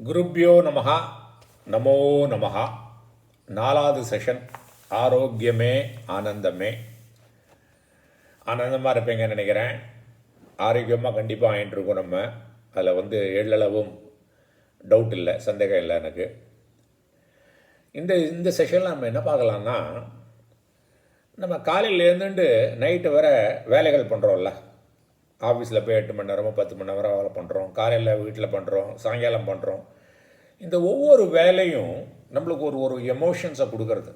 குருப்பியோ நமகா நமோ நமகா நாலாவது செஷன் ஆரோக்கியமே ஆனந்தமே. ஆனந்தமாக இருப்பீங்கன்னு நினைக்கிறேன். ஆரோக்கியமாக கண்டிப்பாக ஆகிட்டுருக்கோம் நம்ம. அதில் வந்து எள்ளளவும் டவுட் இல்லை சந்தேகம் இல்லை எனக்கு. இந்த இந்த செஷனில் நம்ம என்ன பார்க்கலான்னா நம்ம காலையில் இருந்துட்டு நைட்டு வர வேலைகள் பண்ணுறோம்ல ஆஃபீஸில் போய் எட்டு மணி நேரமோ பத்து மணி நேரம் வேலை பண்ணுறோம் காலையில் வீட்டில் பண்ணுறோம் சாயங்காலம் பண்ணுறோம் இந்த ஒவ்வொரு வேலையும் நம்மளுக்கு ஒரு ஒரு எமோஷன்ஸை கொடுக்கறது.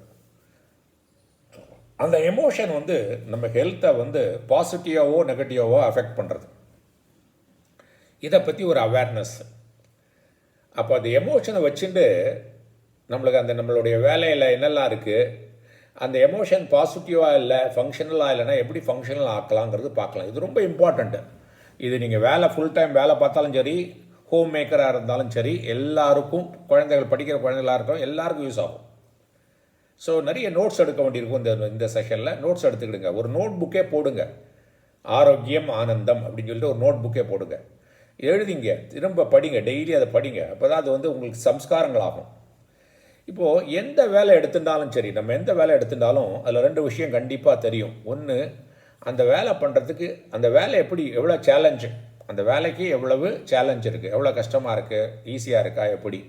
அந்த எமோஷன் வந்து நம்ம ஹெல்த்தை வந்து பாசிட்டிவாவோ நெகட்டிவாவோ அஃபெக்ட் பண்ணுறது இதை பற்றி ஒரு அவேர்னஸ் அப்போ அந்த எமோஷனை வச்சுட்டு நம்மளுக்கு அந்த நம்மளுடைய வேலையில் என்னெல்லாம் இருக்குது அந்த எமோஷன் பாசிட்டிவாக இல்லை ஃபங்க்ஷனலாக இல்லைன்னா எப்படி ஃபங்க்ஷனல் ஆக்கலாங்கிறது பார்க்கலாம். இது ரொம்ப இம்பார்ட்டண்ட்டு இது நீங்கள் வேலை ஃபுல் டைம் வேலை பார்த்தாலும் சரி ஹோம் மேக்கராக இருந்தாலும் சரி எல்லாருக்கும் குழந்தைகள் படிக்கிற குழந்தைகளாக இருக்கும் எல்லாருக்கும் யூஸ் ஆகும். ஸோ நிறைய நோட்ஸ் எடுக்க வேண்டியிருக்கும் இந்த இந்த செஷனில் நோட்ஸ் எடுத்துக்கிடுங்க. ஒரு நோட் புக்கே போடுங்க. ஆரோக்கியம் ஆனந்தம் அப்படின்னு சொல்லிட்டு ஒரு நோட் புக்கே போடுங்க. எழுதிங்க. திரும்ப படிங்க. டெய்லி அதை படிங்க. அப்போ தான் அது வந்து உங்களுக்கு சம்ஸ்காரங்கள் ஆகும் இப்போது எந்த வேலை எடுத்துட்டாலும் சரி நம்ம எந்த வேலை எடுத்துட்டாலும் அதில் ரெண்டு விஷயம் கண்டிப்பாக தெரியும். ஒன்று அந்த வேலை பண்ணுறதுக்கு அந்த வேலை எப்படி எவ்வளோ சேலஞ்சு அந்த வேலைக்கு எவ்வளவு சேலஞ்ச் இருக்குது எவ்வளோ கஷ்டமாக இருக்குது ஈஸியாக இருக்கா எப்படி?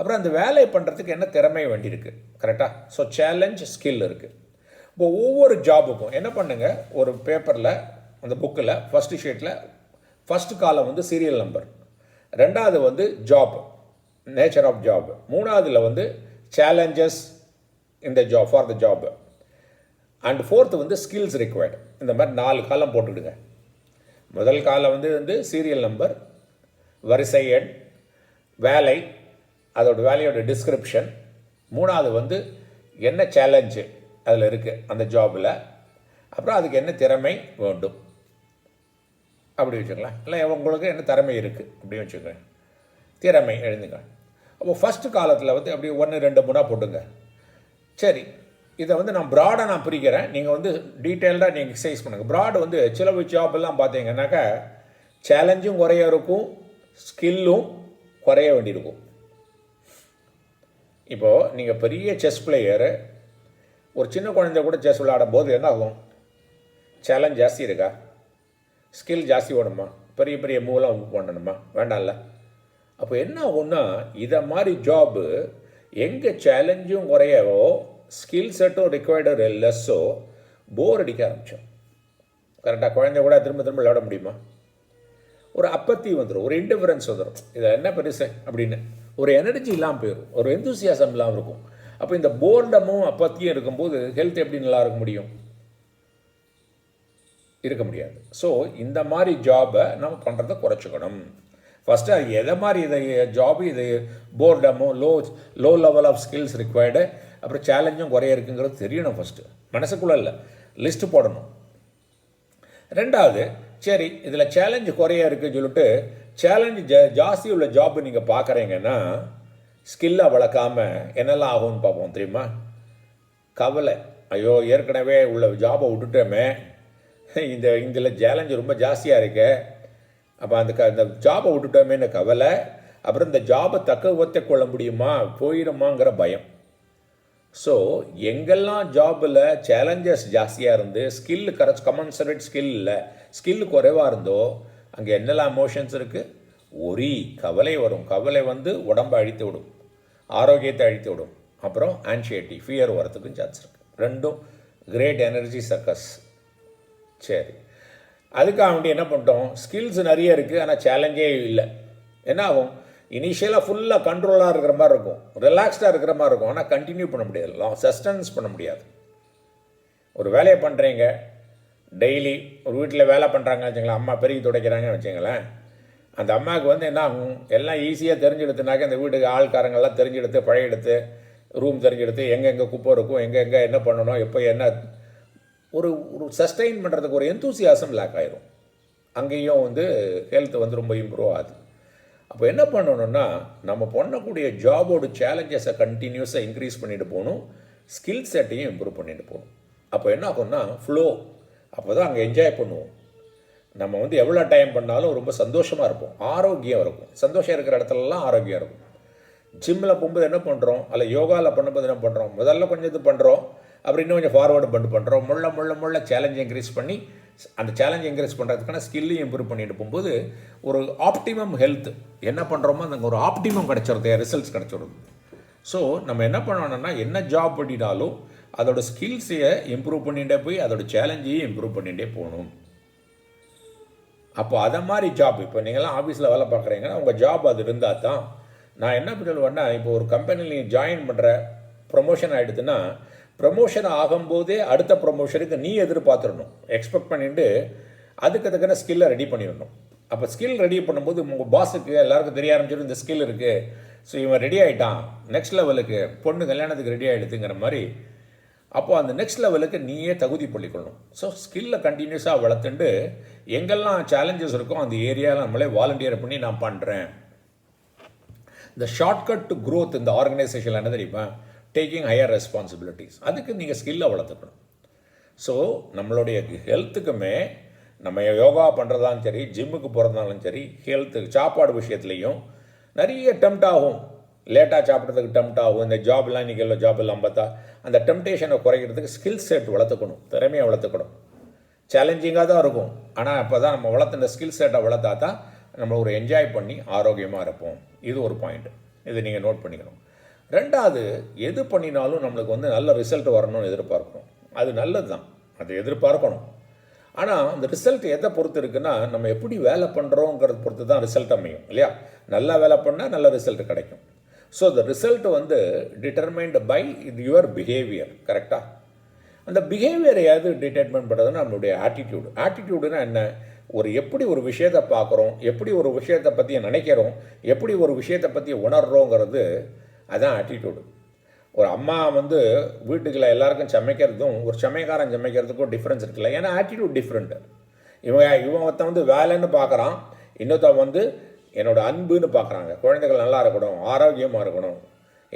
அப்புறம் அந்த வேலையை பண்ணுறதுக்கு என்ன திறமை வேண்டியிருக்கு கரெக்டாக ஸோ சேலஞ்ச் ஸ்கில் இருக்குது இப்போ ஒவ்வொரு ஜாபுக்கும் என்ன பண்ணுங்கள் ஒரு பேப்பரில் அந்த புக்கில் ஃபஸ்ட்டு ஷீட்டில் ஃபஸ்ட்டு காலம் வந்து சீரியல் நம்பர் ரெண்டாவது வந்து ஜாப் நேச்சர் ஆஃப் ஜாப் மூணாவதில் வந்து சேலஞ்சஸ் இந்த job for the job and fourth வந்து ஸ்கில்ஸ் ரிக்வயர்டு இந்த மாதிரி நாலு காலம் போட்டுவிடுங்க முதல் காலம் வந்து வந்து சீரியல் நம்பர் வரிசை எண் வேலை அதோட வேலையோட டிஸ்கிரிப்ஷன் மூணாவது வந்து என்ன சேலஞ்சு அதில் இருக்குது அந்த ஜாபில் அப்புறம் அதுக்கு என்ன திறமை வேண்டும். அப்படி வச்சுக்கலாம் இல்லை உங்களுக்கு என்ன திறமை இருக்குது அப்படின்னு வச்சுக்கோங்க. திறமை எழுதுங்க. அப்போ ஃபஸ்ட்டு காலத்தில் வந்து அப்படி ஒன்று ரெண்டு மூணாக போட்டுங்க. சரி இதை வந்து நான் ப்ராடாக நான் பிரிக்கிறேன். நீங்கள் வந்து டீட்டெயில்டாக நீங்கள் எக்ஸசைஸ் பண்ணுங்கள் ப்ராட் வந்து சில ஜாப்லாம் பார்த்தீங்கன்னாக்கா சேலஞ்சும் குறைய இருக்கும் ஸ்கில்லும் குறைய வேண்டியிருக்கும். இப்போது நீங்கள் பெரிய செஸ் பிளேயரு ஒரு சின்ன குழந்தை கூட செஸ் விளையாடும் போது என்ன ஆகும் சேலஞ்ச் ஜாஸ்தி இருக்கா? ஸ்கில் ஜாஸ்தி ஓடணுமா பெரிய பெரிய மூவெலாம் பண்ணணுமா? வேண்டாம்ல? அப்போ என்ன ஆகும்னா இதை மாதிரி ஜாப்பு எங்கே சேலஞ்சும் குறையவோ ஸ்கில் செட்டும் ரிக்வயர்டு லெஸ்ஸோ போர் அடிக்க ஆரம்பித்தோம் கரெக்டாக குழந்தை கூட திரும்ப திரும்ப விளையாட முடியுமா? ஒரு அப்பத்தி வந்துடும் ஒரு இன்டிஃபரன்ஸ் வந்துடும் இதில் என்ன பெருசு? அப்படின்னு. ஒரு எனர்ஜி இல்லாமல் போயிடும் ஒரு எந்தூசியாசம் இல்லாமல் இருக்கும். அப்போ இந்த போர்டமும் அப்பத்தியும் இருக்கும்போது ஹெல்த் எப்படி நல்லா இருக்க முடியும்? இருக்க முடியாது. ஸோ இந்த மாதிரி ஜாபை நம்ம பண்ணுறதை குறைச்சிக்கணும். ஃபஸ்ட்டு அது எதை மாதிரி இதை ஜாபு இது போர்டமோ low low level of skills required அப்புறம் சேலஞ்சும் குறைய இருக்குங்கிறது தெரியணும் ஃபஸ்ட்டு மனசுக்குள்ளே இல்லை. லிஸ்ட்டு போடணும். ரெண்டாவது சரி இதில் சேலஞ்சு குறைய இருக்குன்னு சொல்லிட்டு சேலஞ்சு ஜா ஜாஸ்தி உள்ள ஜாப் நீங்கள் பார்க்குறீங்கன்னா ஸ்கில்லை வளர்க்காம என்னெல்லாம் ஆகும்னு பார்ப்போம் தெரியுமா? கவலை. ஐயோ ஏற்கனவே உள்ள ஜாபை விட்டுட்டோமே. இந்த இதில் சேலஞ்சு ரொம்ப ஜாஸ்தியாக இருக்குது அப்போ அந்த க அந்த ஜாபை விட்டுட்டோமேன்னு கவலை அப்புறம் இந்த ஜாபை தக்க ஒத்த கொள்ள முடியுமா போயிடுமாங்கிற பயம். ஸோ எங்கெல்லாம் ஜாபில் சேலஞ்சஸ் ஜாஸ்தியாக இருந்து ஸ்கில் கரெக்ட் கமன்சரேட் ஸ்கில் இல்லை ஸ்கில் குறைவாக இருந்தோ அங்கே என்னெல்லாம் எமோஷன்ஸ் இருக்குது ஒரி கவலை வரும். கவலை வந்து உடம்பை அழித்து விடும். ஆரோக்கியத்தை அழித்து விடும். அப்புறம் ஆன்ஷைட்டி ஃபியர் வரத்துக்கும் சான்ஸ் இருக்குது ரெண்டும் கிரேட் எனர்ஜி சக்கஸ் சரி. அதுக்காக வேண்டி என்ன பண்ணிட்டோம்? ஸ்கில்ஸ் நிறைய இருக்குது ஆனால் சேலஞ்சே இல்லை. என்ன ஆகும்? இனிஷியலாக ஃபுல்லாக கண்ட்ரோலாக இருக்கிற மாதிரி இருக்கும். ரிலாக்ஸ்டாக இருக்கிற மாதிரி இருக்கும். ஆனால் கண்டினியூ பண்ண முடியாது. லாங் சஸ்டன்ஸ் பண்ண முடியாது. ஒரு வேலையை பண்ணுறீங்க டெய்லி ஒரு வீட்டில் வேலை பண்ணுறாங்கன்னு வச்சுங்களேன் அம்மா பெருகி துடைக்கிறாங்கன்னு வச்சுங்களேன் அந்த அம்மாவுக்கு வந்து என்ன ஆகும்? எல்லாம் ஈஸியாக தெரிஞ்செடுத்துனாக்க இந்த வீட்டுக்கு ஆள்காரங்கெல்லாம் தெரிஞ்செடுத்து பழையெடுத்து ரூம் தெரிஞ்செடுத்து எங்கெங்கே குப்பை இருக்கும் எங்கெங்கே என்ன பண்ணணும் எப்போ என்ன ஒரு ஒரு சஸ்டெயின் பண்ணுறதுக்கு ஒரு எந்தூசியாசம் லேக் ஆயிரும். அங்கேயும் வந்து ஹெல்த் வந்து ரொம்ப இம்ப்ரூவ் ஆகுது. அப்போ என்ன பண்ணணும்னா நம்ம பண்ணக்கூடிய ஜாபோட சேலஞ்சஸை கண்டினியூஸாக இன்க்ரீஸ் பண்ணிட்டு போகணும். ஸ்கில் செட்டையும் இம்ப்ரூவ் பண்ணிட்டு போகணும். அப்போ என்ன ஆகும்னா ஃப்ளோ அப்போ தான் அங்கே என்ஜாய் பண்ணுவோம். நம்ம வந்து எவ்வளோ டைம் பண்ணாலும் ரொம்ப சந்தோஷமாக இருப்போம். ஆரோக்கியம் இருக்கும். சந்தோஷம் இருக்கிற இடத்துலலாம் ஆரோக்கியம் இருக்கும். ஜிம்மில் போகும்போது என்ன பண்ணுறோம் அல்ல யோகாவில் பண்ணும்போது என்ன பண்ணுறோம் முதல்ல கொஞ்சம் இது பண்ணுறோம் அப்புறம் இன்னும் கொஞ்சம் ஃபார்வர்டு பண்ணி பண்ணுறோம் முள்ள முள்ள முள்ள சேலஞ்ச் இன்க்ரீஸ் பண்ணி அந்த சேலஞ்ச் இன்க்ரீஸ் பண்ணுறதுக்கான ஸ்கில்லையும் இம்ப்ரூவ் பண்ணிட்டு போகும்போது ஒரு ஆப்டிமம் ஹெல்த் என்ன பண்ணுறோமோ அந்த ஒரு ஆப்டிமம் கிடச்சிருது ரிசல்ட்ஸ் கிடச்சிருது. ஸோ நம்ம என்ன பண்ணணும்னா என்ன ஜாப் பண்ணிட்டாலும் அதோட ஸ்கில்ஸையை இம்ப்ரூவ் பண்ணிகிட்டே போய் அதோட சேலஞ்சையும் இம்ப்ரூவ் பண்ணிகிட்டே போகணும். அப்போ அதை மாதிரி ஜாப் இப்போ நீங்களாம் ஆஃபீஸில் வேலை பார்க்குறீங்கன்னா உங்கள் ஜாப் அது இருந்தால் தான் நான் என்ன சொல்லுவேன்னா இப்போ ஒரு கம்பெனியில் நீங்கள் ஜாயின் பண்ணுற ப்ரொமோஷன் ஆகிடுதுன்னா ப்ரொமோஷன் ஆகும்போதே அடுத்த ப்ரமோஷனுக்கு நீ எதிர்பார்த்துடணும். எக்ஸ்பெக்ட் பண்ணிட்டு அதுக்கு தக்கன ஸ்கில்லை ரெடி பண்ணிடணும். அப்போ ஸ்கில் ரெடி பண்ணும்போது உங்கள் பாஸுக்கு எல்லாருக்கும் தெரிய ஆரம்பிச்சிடும் இந்த ஸ்கில் இருக்குது ஸோ இவன் ரெடி ஆகிட்டான் நெக்ஸ்ட் லெவலுக்கு பொண்ணு கல்யாணத்துக்கு ரெடி ஆகிடுதுங்கிற மாதிரி அப்போது அந்த நெக்ஸ்ட் லெவலுக்கு நீயே தகுதி பண்ணிக்கொள்ளணும். ஸோ ஸ்கில்லை கண்டினியூஸாக வளர்த்துண்டு எங்கெல்லாம் சேலஞ்சஸ் இருக்கோ அந்த ஏரியாவில் நம்மளே வாலண்டியர் பண்ணி நான் பண்ணுறேன் இந்த ஷார்ட்கட் டு க்ரோத் இந்த ஆர்கனைசேஷனில் என்ன தெரியுமா? டேக்கிங் ஹையர் ரெஸ்பான்சிபிலிட்டிஸ் அதுக்கு நீங்கள் ஸ்கில்லை வளர்த்துக்கணும். ஸோ நம்மளுடைய ஹெல்த்துக்குமே நம்ம யோகா பண்ணுறதாலும் சரி ஜிம்முக்கு போகிறதாலும் சரி ஹெல்த்து சாப்பாடு விஷயத்துலையும் நிறைய டெம்ட் ஆகும். லேட்டாக சாப்பிட்றதுக்கு டெம்ட் ஆகும். இந்த ஜாப்லாம் இன்றைக்கி எல்லாம் ஜாப் எல்லாம் பார்த்தா அந்த டெம்டேஷனை குறைக்கிறதுக்கு ஸ்கில் செட் வளர்த்துக்கணும். திறமையை வளர்த்துக்கணும். சேலஞ்சிங்காக தான் இருக்கும். ஆனால் அப்போ தான் நம்ம வளர்த்து இந்த ஸ்கில் செட்டை வளர்த்தா தான் நம்ம ஒரு என்ஜாய் பண்ணி ஆரோக்கியமாக இருப்போம். இது ஒரு பாயிண்ட் இது நீங்கள் நோட் பண்ணிக்கணும். ரெண்டாவது எது பண்ணினாலும் நம்மளுக்கு வந்து நல்ல ரிசல்ட் வரணும்னு எதிர்பார்க்கணும். அது நல்லது தான் அதை எதிர்பார்க்கணும். ஆனால் அந்த ரிசல்ட் எதை பொறுத்து இருக்குன்னா நம்ம எப்படி வேலை பண்ணுறோங்கிறத பொறுத்து தான் ரிசல்ட் அமையும் இல்லையா? நல்லா வேலை பண்ணால் நல்ல ரிசல்ட் கிடைக்கும். ஸோ த ரிசல்ட் வந்து டிட்டர்மைன்டு பை யுவர் பிஹேவியர் கரெக்டாக அந்த பிஹேவியர் எது டிட்டர்மெண்ட் பண்ணுறதுன்னா நம்மளுடைய ஆட்டிடியூடு ஆட்டிடியூடுனா என்ன? ஒரு எப்படி ஒரு விஷயத்தை பார்க்குறோம் எப்படி ஒரு விஷயத்தை பற்றி நினைக்கிறோம் எப்படி ஒரு விஷயத்தை பற்றி உணர்கிறோங்கிறது அதுதான் ஆட்டிடியூடு ஒரு அம்மா வந்து வீட்டுக்குள்ள எல்லாருக்கும் சமைக்கிறதும் ஒரு சமைக்காரன் சமைக்கிறதுக்கும் டிஃப்ரென்ஸ் இருக்குல்ல. ஏன்னா ஆட்டிடியூட் டிஃப்ரெண்ட்டு இவன் இவன் ஒருத்தன் வந்து வேலைன்னு பார்க்குறான் இன்னொருத்தன் வந்து என்னோட அன்புன்னு பார்க்குறாங்க குழந்தைகள் நல்லா இருக்கணும் ஆரோக்கியமாக இருக்கணும்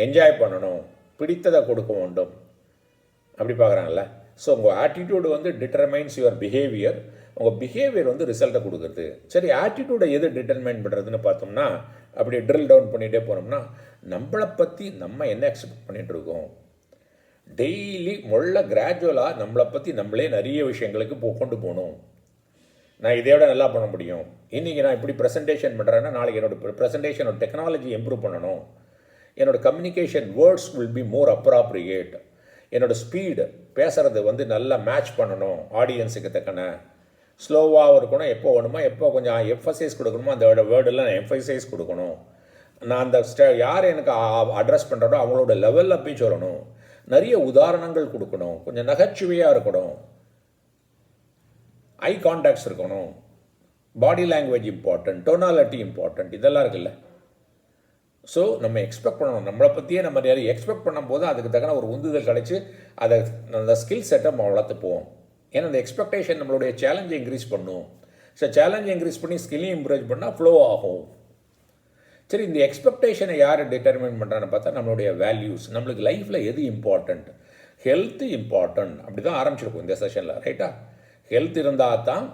என்ஜாய் பண்ணணும் பிடித்ததை கொடுக்க வேண்டும். அப்படி பார்க்குறாங்கல்ல ஸோ உங்கள் ஆட்டிடியூடு வந்து டிட்டர்மைன்ஸ் யுவர் பிஹேவியர் உங்கள் பிஹேவியர் வந்து ரிசல்ட்டை கொடுக்குறது. சரி ஆட்டிடியூடை எது டிட்டர்மைன் பண்ணுறதுன்னு பார்த்தோம்னா அப்படி ட்ரில் டவுன் பண்ணிகிட்டே போனோம்னா நம்மளை பற்றி நம்ம என்ன எக்ஸ்பெக்ட் பண்ணிகிட்ருக்கோம் இருக்கோம்? டெய்லி முள்ள கிராஜுவலாக நம்மளை பற்றி நம்மளே நிறைய விஷயங்களுக்கு போ கொண்டு போகணும். நான் இதை விட நல்லா பண்ண முடியும். இன்றைக்கி நான் இப்படி ப்ரெசன்டேஷன் பண்ணுறேன்னா நாளைக்கு என்னோடய ப்ரெசன்டேஷனோட டெக்னாலஜி இம்ப்ரூவ் பண்ணணும். என்னோட communication words will be more appropriate என்னோடய ஸ்பீடு பேசுகிறது வந்து நல்லா மேட்ச் பண்ணணும். ஆடியன்ஸுக்கு தக்கன ஸ்லோவாக இருக்கணும். எப்போ வேணுமோ எப்போ கொஞ்சம் எஃபசைஸ் கொடுக்கணுமோ அந்த வேர்டெல்லாம் நான் எஃபசைஸ் கொடுக்கணும். நான் அந்த ஸ்ட யார் எனக்கு அட்ரஸ் பண்ணுறனோ அவங்களோட லெவலில் போய் சொல்லணும். நிறைய உதாரணங்கள் கொடுக்கணும். கொஞ்சம் நகைச்சுவையாக இருக்கணும். ஐ கான்டாக்ட்ஸ் இருக்கணும். Body language important tonality important இதெல்லாம் இருக்குல்ல. ஸோ நம்ம எக்ஸ்பெக்ட் பண்ணணும். நம்மளை பற்றியே நம்ம நிறைய எக்ஸ்பெக்ட் பண்ணும்போது அதுக்கு தக்கன ஒரு உந்துதல் கிடைச்சி அதை அந்த ஸ்கில் செட்டை நம்ம வளர்த்துப்போம். ஏன்னா அந்த எக்ஸ்பெக்டேஷன் நம்மளுடைய சேலஞ்சை இன்க்ரீஸ் பண்ணும். ஸோ சேலஞ்சை இன்க்ரீஸ் பண்ணி ஸ்கில்லையும் இம்ப்ரூவ் பண்ணால் ஃப்ளோ ஆகும். சரி இந்த எக்ஸ்பெக்டேஷனை யார் டிட்டர்மின் பண்ணுறான்னு பார்த்தா நம்மளுடைய வேல்யூஸ் நம்மளுக்கு லைஃப்பில் எது இம்பார்ட்டண்ட் ஹெல்த் இம்பார்ட்டன்ட் அப்படி தான் ஆரம்பிச்சிருக்கும் இந்த செஷனில் ரைட்டா ஹெல்த் இருந்தால் தான்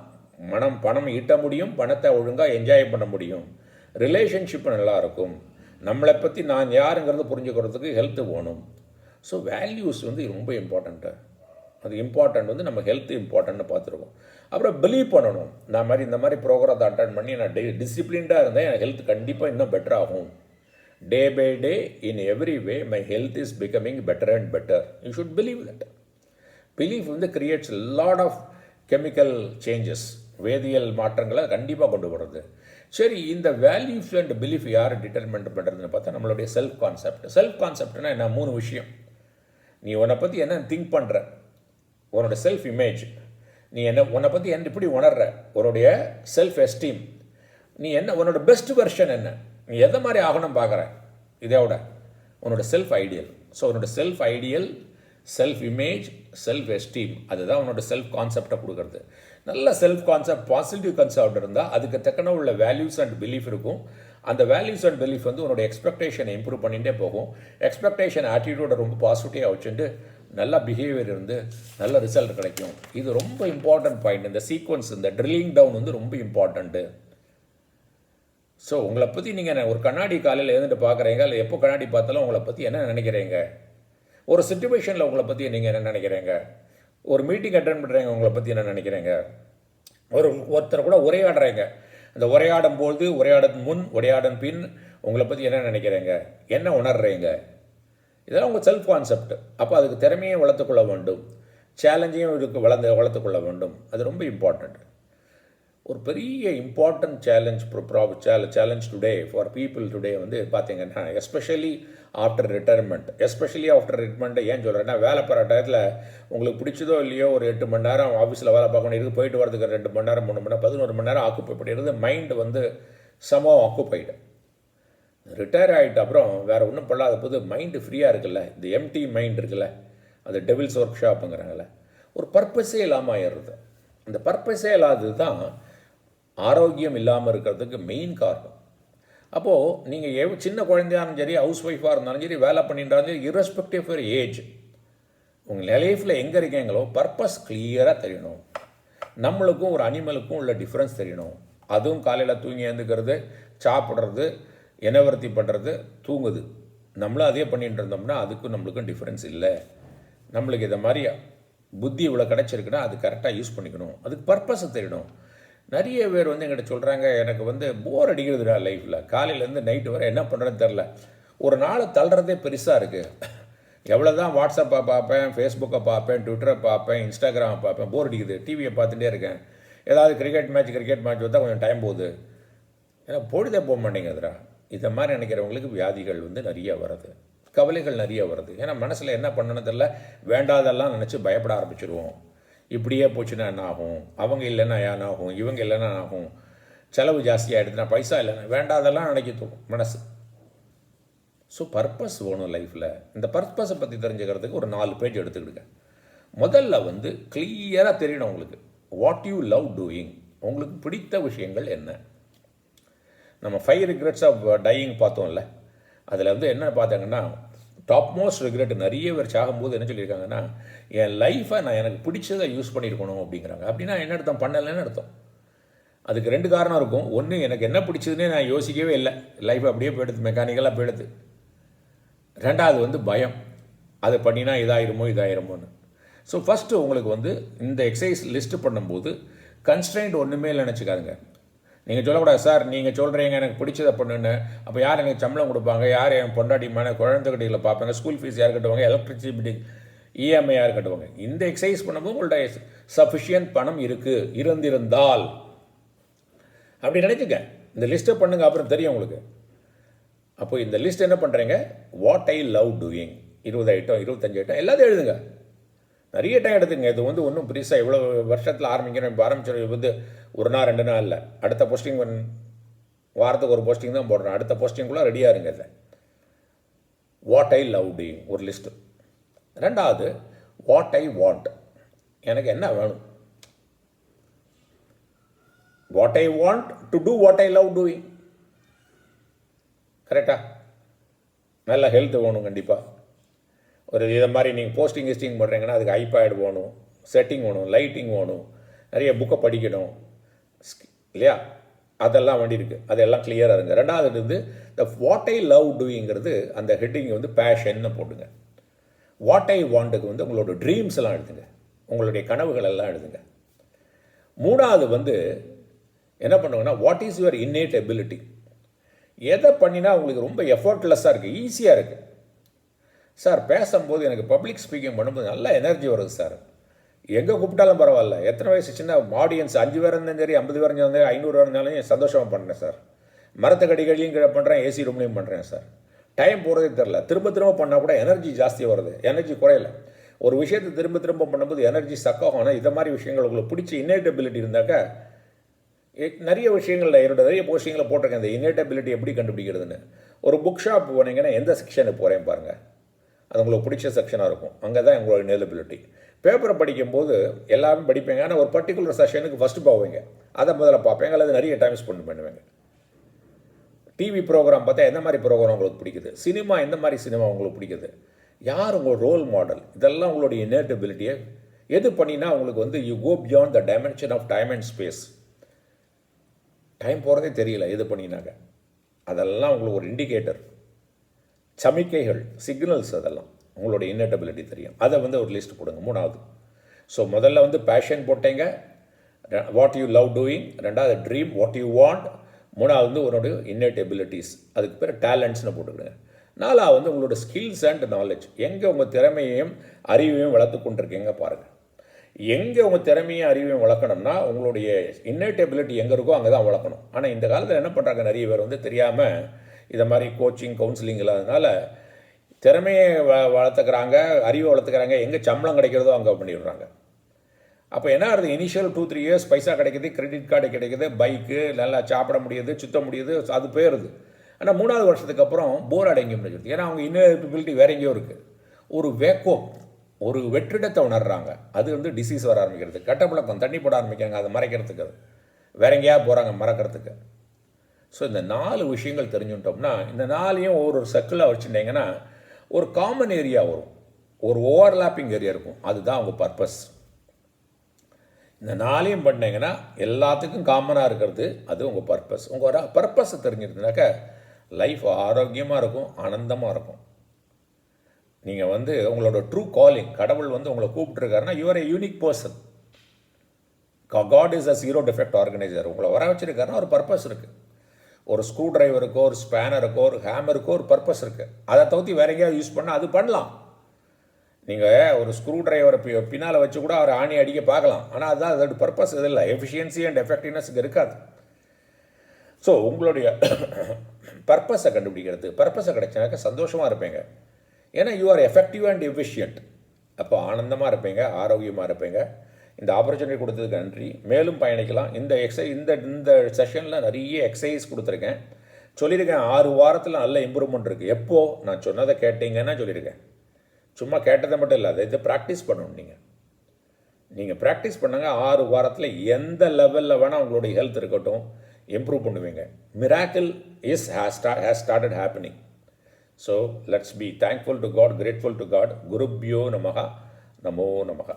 மனம் பணம் ஈட்ட முடியும் பணத்தை ஒழுங்காக என்ஜாய் பண்ண முடியும். ரிலேஷன்ஷிப் நல்லாயிருக்கும். நம்மளை பற்றி நான் யாருங்கிறது புரிஞ்சுக்கிறதுக்கு ஹெல்த்து வேணும். ஸோ வேல்யூஸ் வந்து ரொம்ப இம்பார்ட்டண்ட்டு அது இம்பார்ட்டன்ட் வந்து நம்ம ஹெல்த் இம்பார்ட்டன்ட்னு பார்த்துருக்கோம். அப்புறம் பிலீவ் பண்ணணும். நான் மாதிரி இந்த மாதிரி ப்ரோக்ராத்தை அட்டன் பண்ணி நான் டே டிசிப்ளின்டாக இருந்தேன். என் ஹெல்த் கண்டிப்பாக இன்னும் பெட்டர் ஆகும். Day by day in every way my health is becoming better and better you should believe that belief வந்து creates lot of chemical changes வேதியியல் மாற்றங்களை கண்டிப்பாக கொண்டு வர்றது சரி இந்த வேல்யூஸ் அண்ட் பிலீஃப் யார் டிட்டர்மெண்ட் பண்ணுறதுன்னு பார்த்தா நம்மளுடைய செல்ஃப் கான்செப்ட் செல்ஃப் கான்செப்ட்னா என்ன? மூணு விஷயம். நீ உன்னை பற்றி என்ன திங்க் பண்ணுற உன்னோட செல்ஃப் இமேஜ் நீ என்ன உன்னை பற்றி என்ன இப்படி உணர்ற? உன்னுடைய செல்ஃப் எஸ்டீம் நீ என்ன உன்னோட பெஸ்ட் வெர்ஷன் என்ன? நீ எதை மாதிரி ஆகணும் பார்க்குற? இதோட உன்னோட செல்ஃப் ஐடியல் ஸோ உன்னோட self ideal self image self esteem அதுதான் உன்னோட செல்ஃப் கான்செப்டை கொடுக்குறது. நல்ல செல்ஃப் கான்செப்ட் பாசிட்டிவ் கான்செப்ட் இருந்தால் அதுக்கு தக்கன உள்ள வேல்யூஸ் அண்ட் பிலீஃப் இருக்கும். அந்த வேல்யூஸ் அண்ட் பிலீஃப் வந்து உன்னோட எக்ஸ்பெக்டேஷனை இம்ப்ரூவ் பண்ணிகிட்டே போகும். எக்ஸ்பெக்டேஷன் ஆட்டிடியூடை ரொம்ப பாசிட்டிவாக வச்சுட்டு நல்ல பிஹேவியர் இருந்து நல்ல ரிசல்ட் கிடைக்கும். இது ரொம்ப இம்பார்ட்டன்ட் பாயிண்ட் இந்த சீக்வன்ஸ் இந்த ட்ரில்லிங் டவுன் வந்து ரொம்ப இம்பார்ட்டண்ட்டு ஸோ உங்களை பற்றி நீங்கள் ஒரு கண்ணாடி காலையில் எழுந்துட்டு பார்க்குறீங்க இல்லை எப்போ கண்ணாடி பார்த்தாலும் உங்களை பற்றி என்ன நினைக்கிறீங்க? ஒரு சுச்சுவேஷனில் உங்களை பற்றி நீங்கள் என்ன நினைக்கிறீங்க? ஒரு மீட்டிங் அட்டன் பண்ணுறீங்க உங்களை பற்றி என்ன நினைக்கிறீங்க? ஒரு ஒருத்தர் கூட உரையாடுறீங்க. அந்த உரையாடும் பொழுது உரையாடும் முன் உரையாடும் பின் உங்களை பற்றி என்ன நினைக்கிறீங்க? என்ன உணர்றீங்க? இதெல்லாம் உங்கள் செல்ஃப் கான்செப்ட் அப்போ அதுக்கு திறமையை வளர்த்துக்கொள்ள வேண்டும். சேலஞ்சையும் இதுக்கு வளர்ந்து வளர்த்துக்கொள்ள வேண்டும். அது ரொம்ப இம்பார்ட்டண்ட் ஒரு பெரிய important challenge challenge today for people today வந்து பார்த்தீங்கன்னா especially after retirement especially after ரிட்டைர்மெண்ட்டை ஏன் சொல்கிறேன்னா வேலை போகிற டயத்தில் உங்களுக்கு பிடிச்சதோ இல்லையோ ஒரு எட்டு மணி நேரம் ஆஃபீஸில் வேலை பார்க்கணும் இருக்கு போயிட்டு வரதுக்கு ரெண்டு மணி நேரம் மூணு மணி நேரம் பதினோரு மணி நேரம் ஆக்குப்பை பண்ணிடுறது மைண்ட் வந்து சமோ ஆக்குப்பைடு ரிட்டையர் ஆகிட்ட அப்புறம் வேறு ஒன்றும் பண்ணாத போது மைண்டு ஃப்ரீயாக இருக்குல்ல. இந்த எம்டி மைண்ட் இருக்குல்ல. அந்த டெவில்ஸ் ஒர்க் ஷாப்புங்கிறாங்கல்ல ஒரு பர்பஸே இல்லாமல் ஆயிடுறது. அந்த பர்பஸே இல்லாதது தான் ஆரோக்கியம் இல்லாமல் இருக்கிறதுக்கு மெயின் காரணம். அப்போது நீங்கள் எவ் சின்ன குழந்தையாக இருந்தாலும் சரி ஹவுஸ் ஒய்ஃபாக இருந்தாலும் சரி வேலை பண்ணிட்டாலும் சரி இரஸ்பெக்டிவ் ஃபார் ஏஜ் உங்கள் லைஃப்பில் எங்கே இருக்கீங்களோ பர்பஸ் கிளியராக தெரியணும். நம்மளுக்கும் ஒரு அனிமலுக்கும் உள்ள டிஃப்ரென்ஸ் தெரியணும். அதுவும் காலையில் தூங்கி எழுந்துக்கிறது சாப்பிட்றது இனவர்த்தி பண்ணுறது தூங்குது. நம்மளும் அதே பண்ணிட்டு இருந்தோம்னா அதுக்கும் நம்மளுக்கும் டிஃப்ரென்ஸ் இல்லை. நம்மளுக்கு இதை மாதிரி புத்தி இவ்வளோ கிடச்சிருக்குன்னா அது கரெக்டாக யூஸ் பண்ணிக்கணும். அதுக்கு பர்பஸை தெரியணும் நிறைய பேர் வந்து எங்கிட்ட சொல்கிறாங்க எனக்கு வந்து போர் அடிக்கிறதுடா லைஃப்பில் காலையிலேருந்து நைட்டு வரை என்ன பண்ணுறதுன்னு தெரில ஒரு நாளை தள்ளுறதே பெருசாக இருக்குது எவ்வளோ தான் வாட்ஸ்அப்பை பார்ப்பேன் ஃபேஸ்புக்கை பார்ப்பேன் ட்விட்டரை பார்ப்பேன் இன்ஸ்டாகிராமை பார்ப்பேன் போர் அடிக்குது. டிவியை பார்த்துட்டே இருக்கேன். ஏதாவது கிரிக்கெட் மேட்ச் கிரிக்கெட் மேட்ச் வந்தால் கொஞ்சம் டைம் போகுது. ஏன்னா பொழுதே போக மாட்டேங்குதுடா. இதை மாதிரி நினைக்கிறவங்களுக்கு வியாதிகள் வந்து நிறைய வருது. கவலைகள் நிறைய வருது. ஏன்னா மனசில் என்ன பண்ணணும் தெரில வேண்டாதெல்லாம் நினச்சி பயப்பட ஆரம்பிச்சிருவோம். இப்படியே போச்சுன்னா என்ன ஆகும்? அவங்க இல்லைன்னா ஏன் ஆகும்? இவங்க இல்லைன்னா ஆகும்? செலவு ஜாஸ்தியாக எடுத்துனா பைசா இல்லைன்னா வேண்டாதெல்லாம் நினைக்க தோணும் மனசு. ஸோ பர்பஸ் வேணும் லைஃப்பில் இந்த பர்பஸை பற்றி தெரிஞ்சுக்கிறதுக்கு ஒரு நாலு பேஜ் எடுத்துக்கிடுங்க. முதல்ல வந்து கிளியராக தெரியணும் உங்களுக்கு. வாட் யூ லவ் டூயிங் உங்களுக்கு பிடித்த விஷயங்கள் என்ன? நம்ம ஃபைவ் ரிக்ரெட்ஸ் ஆஃப் டையிங் பார்த்தோம்ல. அதில் வந்து என்ன பார்த்தாங்கன்னா டாப் மோஸ்ட் ரிக்ரெட் நிறைய பேர் சாகும்போது என்ன சொல்லியிருக்காங்கன்னா என் லைஃப்பை நான் எனக்கு பிடிச்சதை யூஸ் பண்ணியிருக்கணும் அப்படிங்கிறாங்க. அப்படின்னா என்ன அர்த்தம்? பண்ணலைன்னு அர்த்தம். அதுக்கு ரெண்டு காரணம் இருக்கும். ஒன்று எனக்கு என்ன பிடிச்சதுன்னே நான் யோசிக்கவே இல்லை. லைஃப் அப்படியே போயிடுது மெக்கானிக்கலாக போயிடுது. ரெண்டாவது வந்து பயம். அதை பண்ணினா இதாயிருமோ இதாயிருமோன்னு. ஸோ ஃபஸ்ட்டு உங்களுக்கு வந்து இந்த எக்ஸசைஸ் லிஸ்ட்டு பண்ணும்போது கன்ஸ்ட்ரெயின்ட் ஒன்றுமே இல்லை நினச்சிக்காதுங்க நீங்கள் சொல்லக்கூடாது சார் நீங்கள் சொல்கிறீங்க எனக்கு பிடிச்சதை பண்ணுன்னு. அப்போ யார் எனக்கு சம்பளம் கொடுப்பாங்க? யார் என் பொண்டாட்டி மன குழந்தை கட்டிகளை பார்ப்பாங்க? ஸ்கூல் ஃபீஸ் யார் கட்டுவாங்க? எலக்ட்ரிசிட்டி இஎம்ஐ யார் கட்டுவாங்க? இந்த எக்ஸசைஸ் பண்ணும்போது உங்கள்ட்ட சஃபிஷியன்ட் பணம் இருக்குது இருந்திருந்தால். அப்படி நினச்சிங்க. இந்த லிஸ்ட்டை பண்ணுங்க அப்புறம் தெரியும் உங்களுக்கு. அப்போ இந்த லிஸ்ட் என்ன பண்ணுறீங்க வாட் ஐ லவ் டூயிங் இருபது ஐட்டம் இருபத்தஞ்சு ஐட்டம் எல்லாத்தையும் எழுதுங்க. நிறைய டைம் எடுத்துங்க இது வந்து ஒன்றும் பெருசாக இவ்வளோ வருஷத்தில் ஆரம்பிக்கிறோம் இப்போ ஆரம்பிச்சது வந்து ஒரு நாள் ரெண்டு நாள் இல்லை அடுத்த போஸ்டிங் வாரத்துக்கு ஒரு போஸ்டிங் தான் போடுறோம் அடுத்த போஸ்டிங்குள்ளே ரெடியாக இருங்க இதை. வாட் ஐ லவ் டி ஒரு லிஸ்ட்டு ரெண்டாவது வாட் ஐ வாண்ட் எனக்கு என்ன வேணும்? What I want to do what I love doing கரெக்டா நல்ல ஹெல்த் வேணும் கண்டிப்பாக ஒரு இதை மாதிரி நீங்கள் போஸ்டிங் கிஸ்டிங் பண்ணுறீங்கன்னா அதுக்கு ஐபேட் வேணும் செட்டிங் வேணும் லைட்டிங் வேணும் நிறைய புக்கை படிக்கணும். ஸ்கி- இல்லையா? அதெல்லாம் வேண்டி இருக்குது அதெல்லாம் கிளியராக இருங்க. ரெண்டாவது வந்து த வாட் ஐ லவ் டூயிங்கிறது அந்த ஹெட்டிங் வந்து பேஷன்னு போட்டுங்க. வாட் ஐ வாண்ட்டுக்கு வந்து உங்களோட ட்ரீம்ஸ் எல்லாம் எழுதுங்க. உங்களுடைய கனவுகள் எல்லாம் எழுதுங்க. மூணாவது வந்து என்ன பண்ணுங்கன்னா what is your innate ability எதை பண்ணினா உங்களுக்கு ரொம்ப எஃபர்ட்லெஸ்ஸாக இருக்குது ஈஸியாக இருக்குது சார் பேசும்போது எனக்கு பப்ளிக் ஸ்பீக்கிங் பண்ணும்போது நல்ல எனர்ஜி வருது சார். எங்கே கூப்பிட்டாலும் பரவாயில்ல. எத்தனை வயசு சின்ன ஆடியன்ஸ் அஞ்சு பேர் இருந்தாலும் சரி ஐம்பது பேர் இருந்தாலும் சரி ஐநூறு பேர் இருந்தாலும் சந்தோஷமாக பண்ணுறேன் சார். மரத்துக்கடிகளையும் கீழே பண்ணுறேன் ஏசி ரூம்லையும் பண்ணுறேன் சார். டைம் போகிறதே தெரில திரும்ப திரும்ப பண்ணால் கூட எனர்ஜி ஜாஸ்தியாக வருது. எனர்ஜி குறையல. ஒரு விஷயத்தை திரும்ப திரும்ப பண்ணும்போது எனர்ஜி சக்காகும் ஆனால் இதை மாதிரி விஷயங்கள் உங்களுக்கு பிடிச்ச இன்னேட்டபிலிட்டி இருந்தாக்கா எ- நிறைய விஷயங்களில் என்னோட நிறைய போஸ்டிங்கில் போட்டிருக்கேன். இந்த இன்னேட்டபிலிட்டி எப்படி கண்டுபிடிக்கிறதுன்னு. ஒரு புக் ஷாப் போனீங்கன்னா எந்த செக்ஷனுக்கு போகிறேன் பாருங்கள் அது உங்களுக்கு பிடிச்ச செக்ஷனாக இருக்கும். அங்கே தான் எங்களோட நேலபிலிட்டி பேப்பரை படிக்கும்போது எல்லாமே படிப்பேங்க. ஆனால் ஒரு பர்டிகுலர் செஷனுக்கு ஃபஸ்ட்டு போவீங்க. அதை முதல்ல பார்ப்பேங்க. அல்லது நிறைய டைம் ஸ்பெண்ட் பண்ணுவேங்க. டிவி ப்ரோக்ராம் பார்த்தா எந்த மாதிரி ப்ரோக்ராம் உங்களுக்கு பிடிக்குது? சினிமா எந்த மாதிரி சினிமா உங்களுக்கு பிடிக்குது? யார் உங்கள் ரோல் மாடல் இதெல்லாம் உங்களுடைய இன்னேட்டபிலிட்டியை எது பண்ணினா உங்களுக்கு வந்து you go beyond the dimension of time and space time போகிறதே தெரியல. எது பண்ணினாங்க? அதெல்லாம் உங்களுக்கு ஒரு இண்டிகேட்டர் சமிக்கைகள் சிக்னல்ஸ் அதெல்லாம். உங்களுடைய இன்னட்டபிலிட்டி தெரியும். அதை வந்து ஒரு லிஸ்ட் கொடுங்க மூணாவது. ஸோ முதல்ல வந்து பேஷன் போட்டீங்க. வாட் யூ லவ் டூயிங் ரெண்டாவது ட்ரீம் வாட் யூ வாண்ட் மூணாவது வந்து உன்னோட இன்னேட் எபிலிட்டிஸ் அதுக்கு பேர் டேலண்ட்ஸ்னு போட்டுக்கிடுங்க. நாலாவது வந்து உங்களோட ஸ்கில்ஸ் அண்ட் நாலேஜ் எங்கே உங்கள் திறமையையும் அறிவையும் வளர்த்து கொண்டிருக்கீங்க பாருங்கள் எங்கே உங்கள் திறமையும் அறிவையும் வளர்க்கணும்னா உங்களுடைய இன்னேட் எபிலிட்டி எங்கே இருக்கோ அங்கே தான் வளர்க்கணும். ஆனால் இந்த காலத்தில் என்ன பண்ணுறாங்க நிறைய பேர் வந்து தெரியாமல் இதை மாதிரி கோச்சிங் கவுன்சிலிங் இல்லாததுனால திறமையை வ வளர்த்துக்கிறாங்க அறிவை வளர்த்துக்கிறாங்க எங்கே சம்பளம் கிடைக்கிறதோ அங்கே பண்ணிடுறாங்க. அப்போ என்ன ஆகுது? இனிஷியல் டூ த்ரீ இயர்ஸ் பைசா கிடைக்கிது கிரெடிட் கார்டு கிடைக்குது பைக்கு நல்லா சாப்பிட முடியுது சுத்த முடியுது அது போயிடுது ஆனால் மூணாவது வருஷத்துக்கு அப்புறம் போர் அடங்கி முடிஞ்சிருது. ஏன்னா அவங்க இன்னபிலிட்டி வேற எங்கேயோ இருக்குது ஒரு வேக்கோ ஒரு வெற்றிடத்தை உணர்றாங்க. அது வந்து டிசீஸ் வர ஆரம்பிக்கிறது. கட்டப்பழக்கம் தண்ணி போட ஆரம்பிக்கிறாங்க. அதை மறைக்கிறதுக்கு அது. வேற எங்கேயா போகிறாங்க மறக்கிறதுக்கு. ஸோ இந்த நாலு விஷயங்கள் தெரிஞ்சுட்டோம்னா இந்த நாளையும் ஒரு ஒரு சர்க்கிளாக வச்சுட்டிங்கன்னா ஒரு காமன் ஏரியா வரும். ஒரு ஓவர்லாப்பிங் ஏரியா இருக்கும். அதுதான் அவங்க பர்பஸ் இந்த நாளையும் பண்ணிங்கன்னா எல்லாத்துக்கும் காமனாக இருக்கிறது அது உங்கள் பர்பஸ் உங்கள் பர்பஸை தெரிஞ்சிருந்தாக்க லைஃப் ஆரோக்கியமாக இருக்கும் ஆனந்தமாக இருக்கும். நீங்கள் வந்து உங்களோட ட்ரூ காலிங் கடவுள் வந்து உங்களை கூப்பிட்டுருக்காருன்னா your a unique person God is a zero defect organiser உங்களை வர வச்சுருக்காருன்னா ஒரு பர்பஸ் இருக்குது ஒரு ஸ்க்ரூ டிரைவருக்கோ ஒரு ஸ்பேனருக்கோ ஒரு ஹேமருக்கோ ஒரு பர்பஸ் இருக்குது அதை தவிர்த்து வேற எங்கேயாவது யூஸ் பண்ணால் அது பண்ணலாம். நீங்கள் ஒரு ஸ்க்ரூ டிரைவரை பின்னால் வச்சு கூட அவர் ஆணி அடிக்க பார்க்கலாம். ஆனால் அதுதான் அதோட பர்பஸ் இது இல்லை. எஃபிஷியன்சி அண்ட் எஃபெக்டிவ்னஸ் இங்கே இருக்காது. ஸோ உங்களுடைய பர்பஸை கண்டுபிடிக்கிறது. பர்பஸை கிடைச்சினாக்க சந்தோஷமாக இருப்பீங்க. ஏன்னா you are effective and efficient அப்போ ஆனந்தமாக இருப்பீங்க ஆரோக்கியமாக இருப்பீங்க. இந்த ஆப்பர்ச்சுனிட்டி கொடுத்ததுக்கு நன்றி. மேலும் பயணிக்கலாம். இந்த எக்ஸை இந்த இந்த செஷனில் நிறைய எக்ஸசைஸ் கொடுத்துருக்கேன். சொல்லியிருக்கேன். ஆறு வாரத்தில் நல்ல இம்ப்ரூவ்மெண்ட் இருக்குது எப்போ? நான் சொன்னதை கேட்டீங்கன்னா சொல்லியிருக்கேன். சும்மா கேட்டதை மட்டும் இல்லை. அதை இதை ப்ராக்டிஸ் பண்ணணும் நீங்கள் நீங்கள் ப்ராக்டிஸ் பண்ணுங்க. ஆறு வாரத்தில் எந்த லெவலில் வேணால் உங்களுடைய ஹெல்த் இருக்கட்டும் இம்ப்ரூவ் பண்ணுவீங்க. Miracle is has has started happening so let's be thankful to God grateful to God குருப்யோ நமகா நமோ நமகா